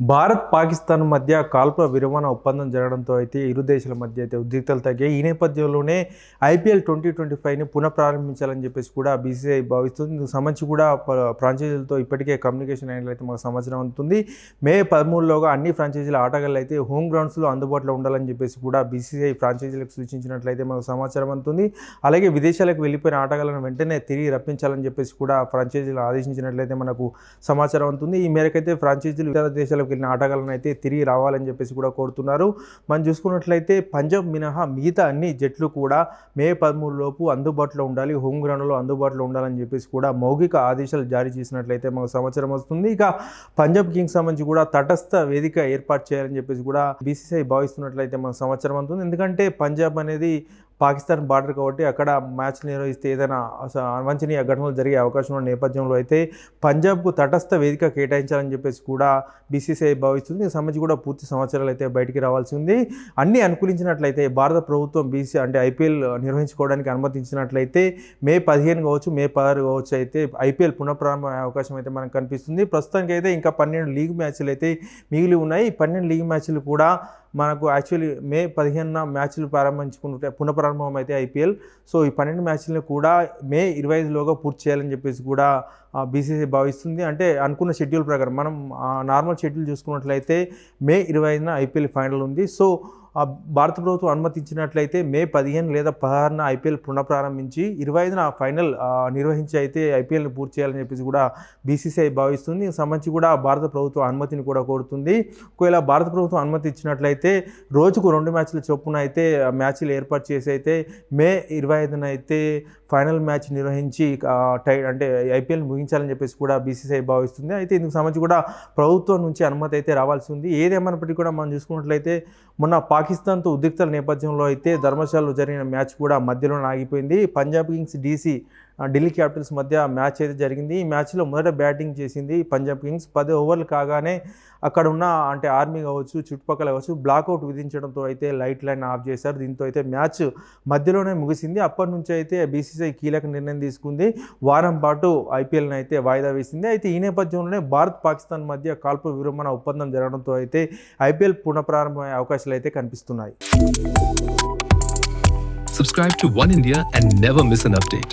భారత్ పాకిస్తాన్ మధ్య కాల్పుల విరమణ ఒప్పందం జరగడంతో అయితే ఇరు దేశాల మధ్య అయితే ఉద్రిక్తలు తగ్గాయి. ఈ నేపథ్యంలోనే ఐపీఎల్ ట్వంటీ ట్వంటీ ఫైవ్ని పునఃప్రారంభించాలని చెప్పేసి కూడా బీసీఐ భావిస్తుంది. ఇందుకు సంబంధించి కూడా ఫ్రాంచైజీలతో ఇప్పటికే కమ్యూనికేషన్ అయినట్లు అయితే మాకు సమాచారం అందుతుంది. మే పదమూడులోగా అన్ని ఫ్రాంచైజీల ఆటగాళ్ళు అయితే హోమ్ గ్రౌండ్స్లో అందుబాటులో ఉండాలని చెప్పేసి కూడా బీసీఐ ఫ్రాంచైజీలకు సూచించినట్లయితే మాకు సమాచారం అందుతుంది. అలాగే విదేశాలకు వెళ్ళిపోయిన ఆటగాళ్ళను వెంటనే తిరిగి రప్పించాలని చెప్పేసి కూడా ఫ్రాంచైజీలు ఆదేశించినట్లయితే మనకు సమాచారం ఉంటుంది ఈ మేరకైతే ఫ్రాంచైజీలు ఇతర దేశాలకు వెళ్ళిన ఆటగాళ్ళని అయితే తిరిగి రావాలని చెప్పేసి కూడా కోరుతున్నారు. మనం చూసుకున్నట్లయితే పంజాబ్ మినహా మిగతా అన్ని జట్లు కూడా మే పదమూడు లోపు అందుబాటులో ఉండాలి హోమ్ గ్రౌండ్లో అందుబాటులో ఉండాలని చెప్పేసి కూడా మౌఖిక ఆదేశాలు జారీ చేసినట్లయితే మాకు సమాచారం వస్తుంది. ఇక పంజాబ్ కింగ్స్ సంబంధించి కూడా తటస్థ వేదిక ఏర్పాటు చేయాలని చెప్పేసి కూడా బీసీసీఐ భావిస్తున్నట్లయితే మనకు సమాచారం అందుతుంది. ఎందుకంటే పంజాబ్ అనేది పాకిస్తాన్ బార్డర్ కాబట్టి అక్కడ మ్యాచ్ నిర్వహిస్తే ఏదైనా అస- అవాంఛనీయ ఘటనలు జరిగే అవకాశం ఉన్న నేపథ్యంలో అయితే పంజాబ్కు తటస్థ వేదిక కేటాయించాలని చెప్పేసి కూడా బీసీసీఐ భావిస్తుంది. దీనికి సంబంధించి కూడా పూర్తి సమాచారాలు అయితే బయటికి రావాల్సి ఉంది. అన్ని అనుకూలించినట్లయితే భారత ప్రభుత్వం బీసీ అంటే ఐపీఎల్ నిర్వహించుకోవడానికి అనుమతించినట్లయితే మే పదిహేను కావచ్చు మే పదహారు కావచ్చు అయితే ఐపీఎల్ పునఃప్రారంభం అయ్యే అవకాశం అయితే మనకు కనిపిస్తుంది. ప్రస్తుతానికి అయితే ఇంకా పన్నెండు లీగ్ మ్యాచ్లు అయితే మిగిలి ఉన్నాయి. పన్నెండు లీగ్ మ్యాచ్లు కూడా మనకు యాక్చువల్లీ మే పదిహేనున మ్యాచ్లు ప్రారంభించుకుంటే పునఃప్రారంభం అయితే ఐపీఎల్. సో ఈ పన్నెండు మ్యాచ్లను కూడా మే ఇరవై ఐదులోగా పూర్తి చేయాలని చెప్పేసి కూడా బీసీసీ భావిస్తుంది. అంటే అనుకున్న షెడ్యూల్ ప్రకారం మనం నార్మల్ షెడ్యూల్ చూసుకున్నట్లయితే మే ఇరవై ఐదున ఐపీఎల్ ఫైనల్ ఉంది. సో భారత ప్రభుత్వం అనుమతించినట్లయితే మే పదిహేను లేదా పదహారున ఐపీఎల్ పునఃప్రారంభించి ఇరవై ఐదున ఫైనల్ నిర్వహించి అయితే ఐపీఎల్ని పూర్తి చేయాలని చెప్పేసి కూడా బీసీసీఐ భావిస్తుంది. దీనికి సంబంధించి కూడా భారత ప్రభుత్వం అనుమతిని కూడా కోరుతుంది. ఒకవేళ భారత ప్రభుత్వం అనుమతి ఇచ్చినట్లయితే రోజుకు రెండు మ్యాచ్ల చొప్పున అయితే ఆ మ్యాచ్లు ఏర్పాటు చేసి అయితే మే ఇరవై ఐదున అయితే ఫైనల్ మ్యాచ్ నిర్వహించి టై అంటే ఐపీఎల్ ముగించాలని చెప్పేసి కూడా బీసీసీఐ భావిస్తుంది. అయితే ఇందుకు సంబంధించి కూడా ప్రభుత్వం నుంచి అనుమతి అయితే రావాల్సి ఉంది. ఏదేమైనప్పటికీ కూడా మనం చూసుకున్నట్లయితే మొన్న పాకిస్తాన్తో ఉద్రిక్తల నేపథ్యంలో అయితే ధర్మశాలలో జరిగిన మ్యాచ్ కూడా మధ్యలోనే ఆగిపోయింది. Punjab Kings DC Delhi Capitals మధ్య మ్యాచ్ అయితే జరిగింది. ఈ మ్యాచ్లో మొదట బ్యాటింగ్ చేసింది పంజాబ్ కింగ్స్. పది ఓవర్లు కాగానే అక్కడ ఉన్న అంటే ఆర్మీ కావచ్చు చుట్టుపక్కల కావచ్చు బ్లాక్అవుట్ విధించడంతో అయితే లైట్ లైన్ ఆఫ్ చేశారు. దీంతో అయితే మ్యాచ్ మధ్యలోనే ముగిసింది. అప్పటి నుంచి అయితే బీసీసీఐ కీలక నిర్ణయం తీసుకుంది. వారం పాటు ఐపీఎల్ని అయితే వాయిదా వేసింది. అయితే ఈ నేపథ్యంలోనే భారత్ పాకిస్తాన్ మధ్య కాల్పు విరమణ ఒప్పందం జరగడంతో అయితే ఐపీఎల్ పునఃప్రారంభమయ్యే అవకాశాలు అయితే కనిపిస్తున్నాయి. Subscribe to One India and never miss an update.